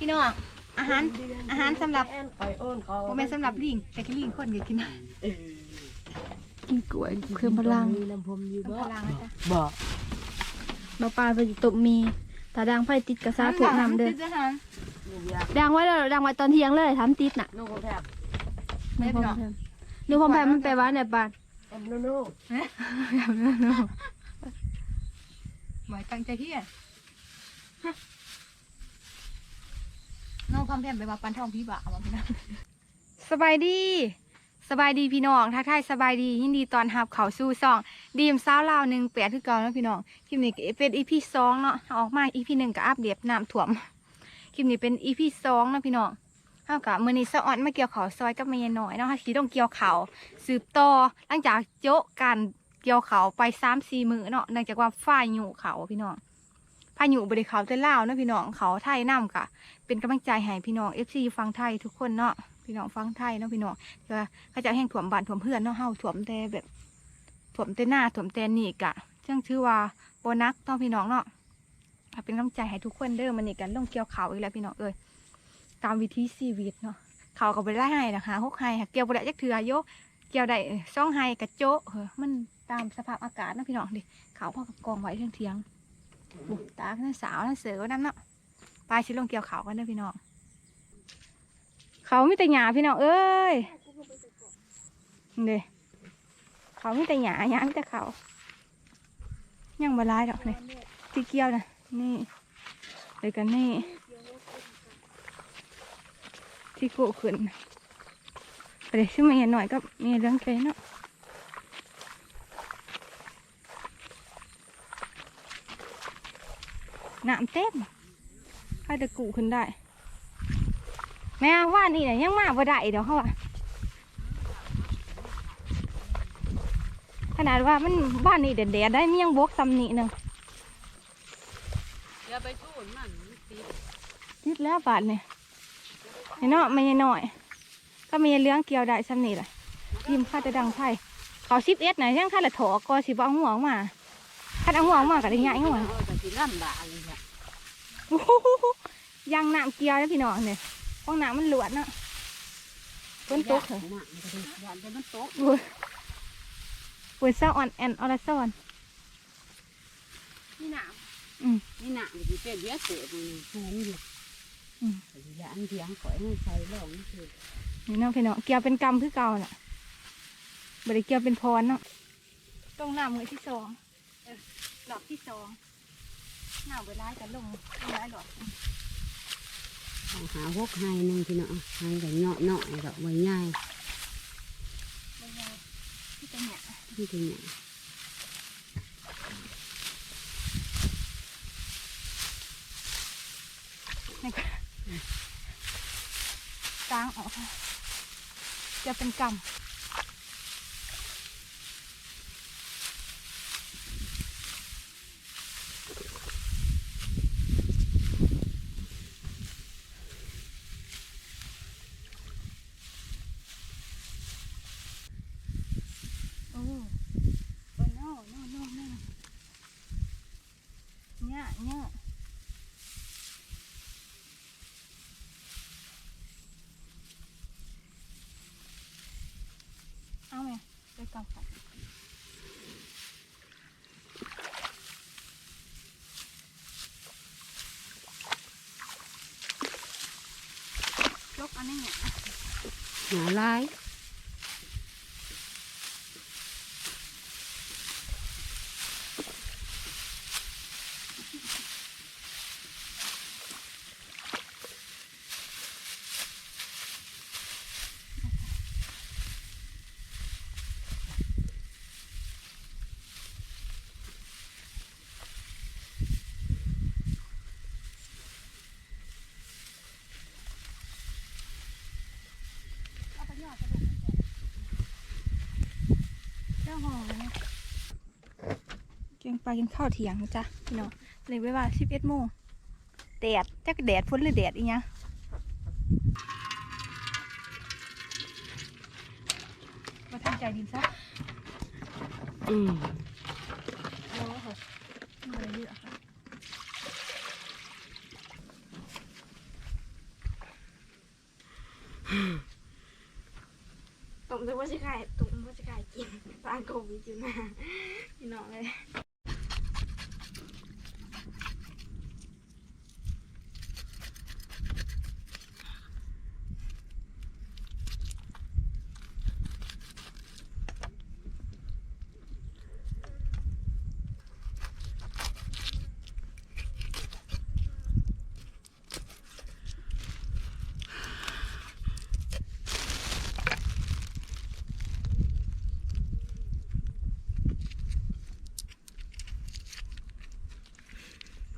พี่น้องอาหารอาหารสำหรับไปโอนเขาโมเมนสำหรับลิงแต่กินลิงคนก็กินได้เออกินกล้วยเพิ่มพลังมีน้ำพรมอยู่น้ำบ่พลังนะจ๊ะบ่มาปลาไปตบมีตาดังไฟติดกระซาถูกนำเด้อจะทานนี่เดียวดังไว้แล้วดังไว้ตอนเที่ยงเลยทำติดน่ะลูกของแทบนึกพร้อมแพมนึกพร้อมแพมมันไปว่าในบ้านแอมโนโน่หมายตั้งใจเที่ย น้องความแพมไปว่าปันทองพี่บ่าวมาพี่น้องสบายดีสบายดีพี่น้องทักทายสบายดียินดีตอนรับเขาสู่ซอง ดีมสาวลาวหนึ่งแปดคือเก่าแล้วพี่น้องคลิปนี้เป็นอีพีสองเนาะออกมาอีพีหนึ่งก็อัปเดตน้ำถ่วมคลิปนี้เป็นอีพีสองนะพี่น้องเท่ากับมือนี้สะออนมาเกี่ยวเขาซอยกับเมียน้อยเนาะที่ต้องเกี่ยวเขาสืบต่อหลังจากโจ๊ะกันเกี่ยวเขาไปสามสี่มือเนาะเนื่องจากว่าฝ้ายอยู่เขาพี่น้อง พายุบริเขาแต่ลาวเนาะพี่น้องเขาไทยน้ำกะเป็นกำลังใจให้พี่น้องเอฟซีฟังไทยทุกคนเนาะพี่น้องฟังไทยเนาะพี่น้องเดี๋ยวเขาจะแห้งถ่วมบ้านถ่วมเพื่อนเนาะเฮาถ่วมแต่แบบถ่วมแต่หน้าถ่วมแต่นี่กะจังชื่อว่าโบนักต้องพี่น้องเนาะเป็นกำลังใจให้ทุกคนเด้อมันนี่กันลงเกี่ยวเขาอีกแล้วพี่น้องเอ้ยตามวิธีชีวิตเนาะเขาก็ไปไล่ให้นะคะหกให้เกี่ยวไปได้จักเถื่อโยกเกี่ยวได้ซ่องให้กระโจะเฮ้อมันตามสภาพอากาศเนาะพี่น้องดิเขาพ่อกับกองไว้เที่ยงเทียง ตาขึ้นสาวนั่นเสือก็นั่นเนาะไปชิลงเกี่ยวเขากันเด้อพี่น้องเขามีแต่หยาพี่น้องเอ้ยเด้เขามีแต่หยาหยามีแต่เขายังบลายดอกนี่ที่เกี่ยวนะนี่เดี๋ยกันนี่ที่โกขึ้นไปเลยชื่อมาเห็นหน่อยก็มีเรื่องเฟเนาะ น้ำเต็มใครจะกูขึ้นได้ แม่ว่านี่เนี่ยยังมาบ่ได้เดี๋ยวเขาว่าขนาดว่ามันบ้านนี่เด็ดๆได้เมียงบกซ้ำนี่หนึ่งอย่าไปทูนมันตีนิดแล้วบาทเนี่ยไอ้เนาะไม่ใช่น้อย ก็มีเลี้ยงเกี่ยวได้ซ้ำนี่แหละยิ้มข้าจะดังไพ่เขาสิบเอ็ดไหนะยังข้าละถอก็สิบเอาหัวออกมาข้าเอาหัวออกมาก็ได้ง่ายหัว ยังน้ำเกี่ยวแล้วพี่น้องเนี่ยห้องน้ำมันหลวดเนาะฝนตกเหรอหนักมันก็ได้หวานแต่มันตกอุ้ยฝนเศร้าอ่อนแอนออลาซ่อนนี่หนักอืมนี่หนักมันเป็นเยอะเสือมันสูงอยู่อืมอย่าอันเถียงข่อยให้ใส่ลองนี่คือนี่เนาะพี่น้องเกี่ยวเป็นกรรมคือเก่าน่ะบริเกี่ยวเป็นพรเนาะตรงหน้ามือที่สองเออหลอกที่สอง หน้าเวลาจะลงลงร้ายหลอกเอาหาพวกไฮหนึ่งพี่น้องไฮกับเนาะเนาะดอกใบใหญ่ลงมาที่ตรงเนี้ยที่ตรงนี้นี่ก็กลางออกค่ะจะเป็นกรรมโอ้โอ้ no no no no เนี่ยเนี่ยเอา ไหมไปกลับกันยกอันนี้เนี่ยหนาลาย เอาไปยอดกระดูกมันแตก เจ้าหอมเนี่ยเก่งไปกินข้าวเที่ยงนะจ๊ะพี่น้องเลยเวลาสิบเอ็ดโมงแดดจักแดดฝนหรือแดดอีเงี้ยมาทำใจดินซะอืมโอ้โหมันอะไรเยอะค่ะตุ่มจะว่าจะขายตุ่มว่าจะขายกิน ปลากบวิจิมาพี่น้องเลย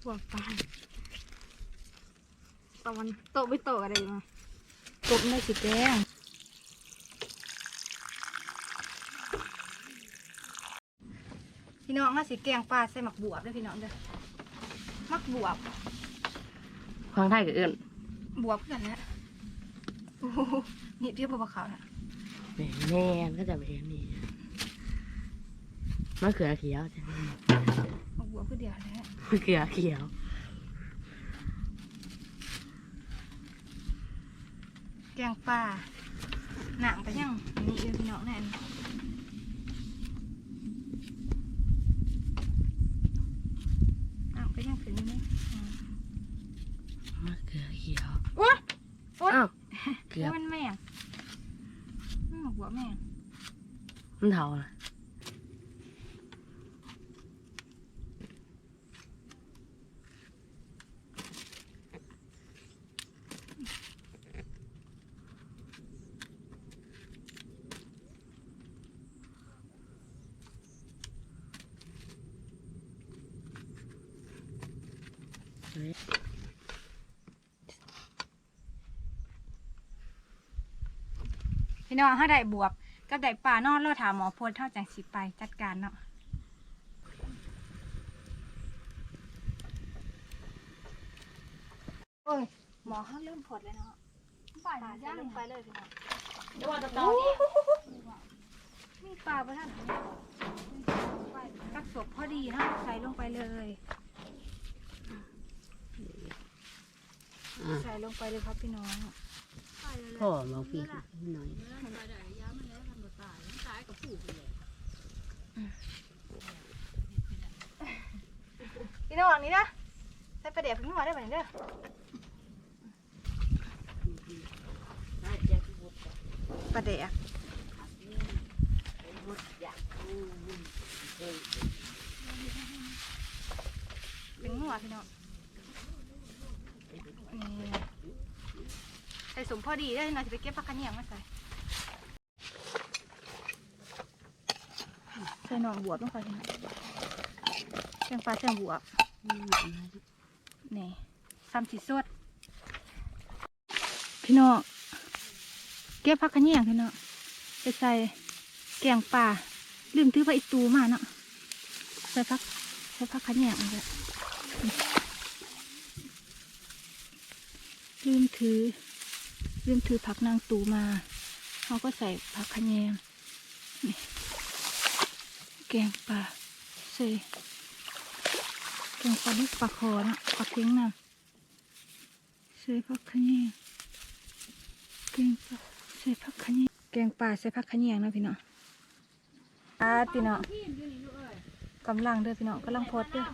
ขวบปลาตะวันโตะไปโตะอะไรมากบไม่สิแกงพี่น้องมาสิแกงปลาใส่หมักบวบเด้วยพี่น้องเด้อหมักบวบฟังไทยกับเอิญบวบเพื่อนนะโอ้โหนี่เทียบกับเขาวนะแม่ก็จะไปเรียนนี่มะเขือเขียวจ้ะ หมักบวบเพื่อเดียวนะมะเขือเขียว แกงปลาหนังไปยังนี่เด้อพี่น้องแน่นหนังไปยังถึงนี่อืมมะเขือเขียวโอ๊ยโอ๊ยอ้าวเกือบมันแม่งมันหมักบวบแม่งมันเท่านะ พี่น้องถ้าได้บวบก็ได้ปลานอนรอถามหมอพลเท่าจังสิไปจัดการเนาะโอ้ยหมอเขาเริ่มผดเลยเนาะปลาย่างลงไปเลยพี่น้องเดี๋ยวว่าจะตอนนี้นี่ปลาประทันตักศพพอดีเนาะใส่ลงไปเลยอะใส่ลงไปเลยครับพี่น้อง พ่อมาฟีหน่อยพี่น้องนี่นะใส่ประเดี๋ยวพี่หัวได้ไหมเด้อประเดี๋ยวเป็นหัวพี่น้องนี่ใส่สมพอดีได้หน่อยจะไปเก็บผักกระเนียงมาใส่ใส่หนองบวบลงไปพี่น้องแกงปลาแกงบวบนี่ซ้ำสีสด พี่น้องเก็บผักขะเนียงพี่น้องไปใส่แกงป่าลืมถือไปอีกตูมาเนาะใส่ผักใส่ผักขะเนียงอีกแล้วนี่ลืมถือ ลืมถือผักนางตูมาเขาก็ใส่ผักขะเนียงนี่แกงป่าใส่แกงปลาลูกปลาคอนะปลาเค็งนะใส่ผักขะแยงแกงปลาใส่ผักขะแยงแกงปลาใส่ผักขะแยงนะพี่น้องอาพี่น้องกำลังเด้อพี่น้องกำลังโพดเด้อ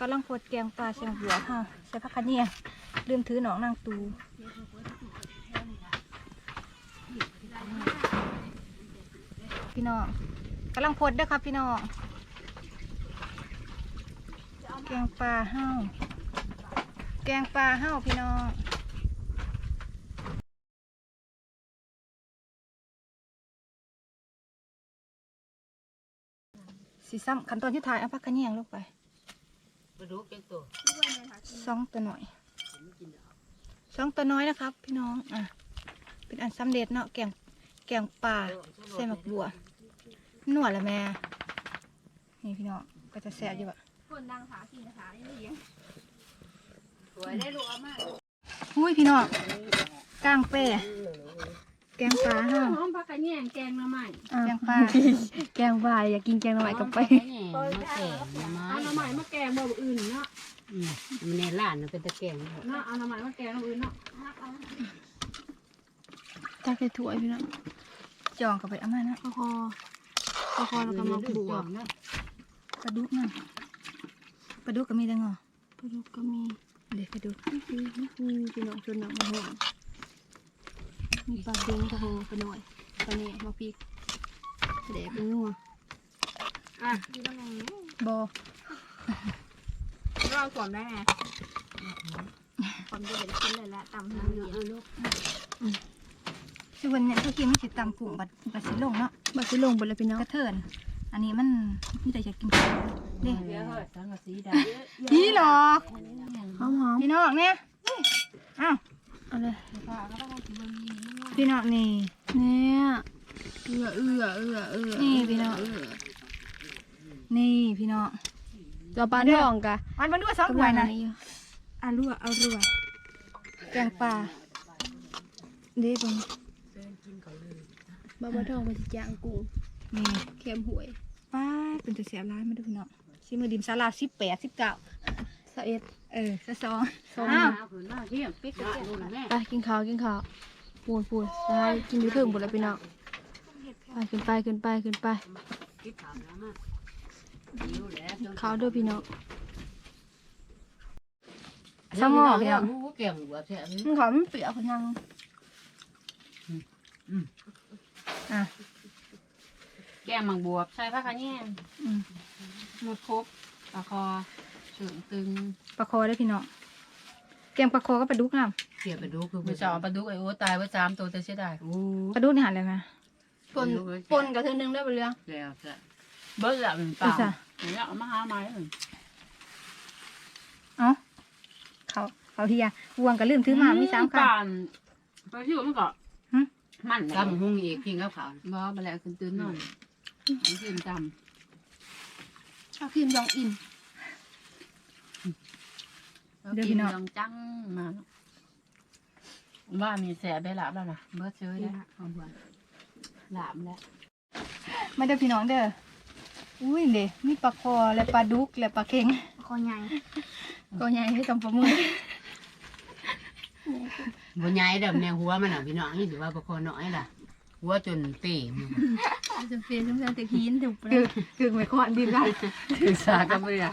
กำลังโพดแกงปลาใส่หัวค่ะใส่ผักขะแยงลืมถือหนองนางตู พี่น้องกำลังโพดเด้อครับพี่น้องแกงปลาเห่าแกงปลาเห่าพี่น้องสีซ้ำขั้นตอนที่ถ่ายเอาพักกระเนียงลงไปไปดูเก็บตัวสองตัวหน่อยสองตัวน้อยนะครับ พี่น้องอะเป็นอันสำเร็จเนาะแกงแกงปลาใส่หมักบัวห นวดละแม่ นี่พี่น้องก็จะแซ่บอยู่อะคนดังขาสี่ขาไม่เลี้ยงสวยได้ลูกอามาอุ้ยพี่น้องกลางเป้แกงปลาเห่าหอมผักกระเนียงแกงน้ำใหม่แกงปลาแกงวายอยากกินแกงน้ำใหม่กับไปมาแก่มาเอาน้ำใหม่มาแกงแบบอื่นเนาะมันในร้านมันเป็นตะแกรงเนาะเอาน้ำใหม่มาแกงแบบอื่นเนาะตักใส่ถ้วยพี่น้องจองกับไปเอามานะพอ พอพอพอแล้วก็มาบวกปลาดุกนะปลาดุกก็มีดังเหรอปลาดุกก็มีเด็กปลาดุกนี่คือนี่คือพี่น้องชนน้องมาห่วงมีปลาดุกปลาโหปลาหน่อยปลาเนี่ยมาพริกแดกเป็นนัวอะดูตำแหน่งนี้บอเราสวมได้ไงความจะเป็นชิ้นเลยละตำทั้งเดียวลูก คือวันเนี้ยเขากินมันสิตำกุ้งบัดบัดสิลงเนาะบัดสิลงไปเลยพี่น้องกระเทินอันนี้มันนี่แต่จะกินข้าวนี่เดี๋ยวเฮ้ยสังกะสีดพี่หรอกหอมหอมพี่น้องเนี่ยนี่อ้าวเอาเลยพี่น้องนี่เนี่ยเอือเอือเอือเอือนี่พี่น้องนี่พี่น้องเราปลาทองกะมันมันด้วยสองถ้วยนะอารัวอารัวแกงปลาเด้ตรง บาปลาทองมันจะจางกุ้งนี่เค็มหวยป้าเป็นตัวเสียร้ายมาดูพี่น้องชิมือดิมซาลาสิบแปดสิบเก้าสะเอ็ดเออซะสองำอ้าวผืนหน้าเที่ยงปิ๊กกระเจี๊ยบแม่ไปกินข้าวกินข้าวปูนปูนใช่กินอยู่ถึงหมดแล้วพี่น้องไปขึ้นไปขึ้นไปขึ้นไปกิ๊บถามแล้วมาหิวแล้วข้าวด้วยพี่น้องสมองพี่น้องหูแก้มหัวแท้เลยมันขอมันเปรี้ยวพยัง อะ แก้มมังบวบใส่ผ้าขะแยงอืมหมดครบปลาคอเฉิงตึงปลาคอได้อพี่น้องแกงปลาคอก็ปลาดุกน้เสียไปดูคือมือสองปลาดุกไอ้โอ้ตายไว้สามตัวแต่เสียดายโอ้ำปลาดุกนี่หันเลยไหมปนปนกับเธอนึงได้ไปเรื่องแล้วจ้ะเบิ้ลละมันเปล่าอุตส่าห์เนี่ยเอามาหาไม้เออเอ้าเขาเขาเทียวงกับลืมถือมามีสามคันป่านไปที่มันก็หึ มันกำหุงอีกพิงกับขาวบ่มาแล้วขึ้นตื่นนอนมันขึ้นจเอาครีมยองอินำแล้วกินยังจังมาเนาะว่ามีแสบได้หลาบแล้วนะเบิร์ดเชยได้ของหวานหลามแล้วมาเด้อพี่น้องเด้ออุ้ยเด้มีปลาคอและปลาดุกและปลาเค็งคอใหญ่ก็ใหญ่ที่ตำปลาหมือ บนใหญ่เดิมแนวหัวมันอะพี่น้องนี่ถือว่าปลาคอน้อยล่ะ หัวจนเป๋มันจะเฟียสงสารแต่หินถูกคือคือไม่คอนดีกันศึกษากันไปอะ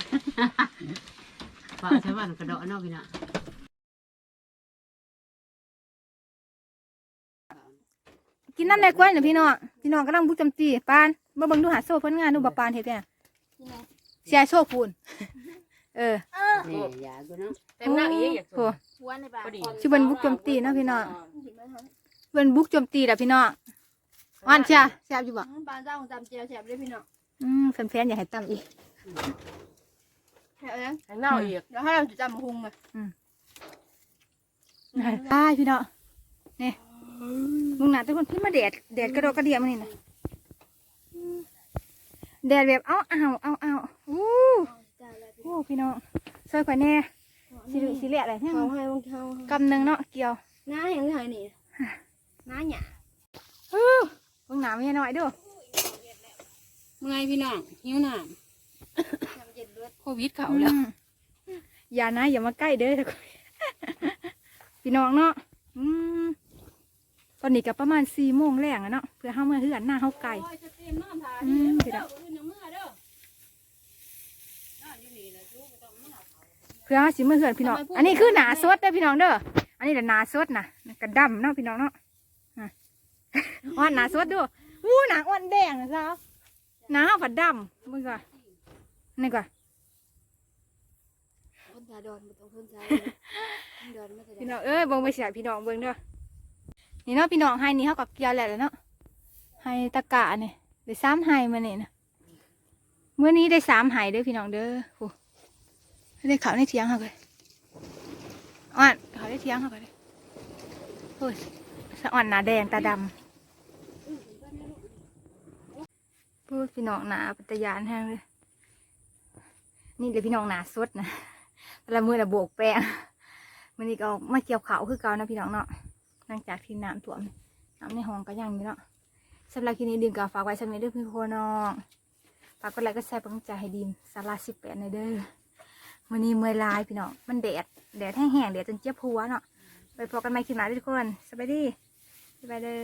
ปลาใช่ป่ะกระโดดเนาะพี่น้องกินน้ำในกล้วยนะพี่น้องพี่น้องก็ต้องบุกจำจีปานมาเบิ่งดูหาโซ่เพิ่นงานดูบะปานเฮ็ดเนี่ยเสียโซ่พูนเออ นี่ยากูเนาะ เต็มหน้าอีกอยากโอ้หัวในบ้านชื่อเบิ่นบุกโจมตีเนาะพี่น้องเบิ่นบุกโจมตีแหละพี่น้องอ่อนเชียแซ่บอยู่บ่ปลาเจ้าของจำเจียวแฉบด้วยพี่น้องอืมแฟนๆอยากให้ตำอีก แฉบเลยข้างหน้าอีกเดี๋ยวให้เราจะจำมาหุงเลยไปพี่น้องนี่มึงน่ะทุกคนพี่มาแดดแดดกระโดดกระเดียมานี่นะอืมแดดแบบเอาเอาเอาเอาอู้ โอ้พี่น้องช่วยข่อยแน่ สิริสิเละอะไรเนี่ยเขาให้บางเท้ากำหนึ่งเนาะเกี่ยวน้าเห็นไงนี่น้าหยาฮู้เบิ่งหนาไม่น้อยเดูเมื่อยพี่น้องหิวน้โควิดเขาแล้วอย่านะอย่ามาใกล้เด้อทุกคนพี่น้องเนาะอืมตอนนี้ก็ประมาณสี่โมงแรงอะเนาะเพื่อเข้ามาเฮือนหน้าเข้าไก่อืมพี่น้อง เพื่อสิมาเฮือนพี่น้องอันนี้คือหนาสดเด้อพี่น้องเด้อ อันนี้แหละหนาสดนะกระดำเนาะพี่น้องเนาะอะอ่อนหนาสดดูวู้หนาอ่อนแดงนะสาวหนาผัดดำมึงก่อนนี่ก่อนคนตาดอนมันต้องคนตาดอนไม่ได้พี่น้องเอ้ยเบิ่งไปเสียพี่น้องเบิ่งเด้อ นี่เนาะพี่น้องให้นี่เขากับเกียวแหละเนาะให้ตะกะเนี่ยได้สามให้มาเนี่ยนะเมื่อนี้ได้สามให้เด้อพี่น้องเด้อโอ้ ได้เขาวในเทียงเขาเลยอ่อนเขาได้เทียงเขาเลยโอ้ยสะอ่อนหนาแดงตาดำพูดพี่น้องหนาปัตยานแห้งเลย นี่เดี๋ยพี่น้องหนาสดนะต่ละมือละโบกแป้งมันนี้ก็ออกมาเกี่ยวเขาคือเก่านะพี่น้องเนาะหลังจากที่น้ำท่วมน้ำในห้องก็ยังอยู่เนาะสำหรับคลิปนี้ดิมก็ฝากไว้สำหรับเด้อพี่พ่อน้องฝากกดไลค์ก็แชร์เป็นกำลังใจให้ดิมสาราสิบแปดในเด้อ วันนี้เมื่อยลายพี่น้องมันแดดแดดแห้งๆแดดจนเจี๊ยบหัวเนาะไปพบกันใหม่คลิปหน้าทุกคนสวัสดีบ๊ายบายเด้อ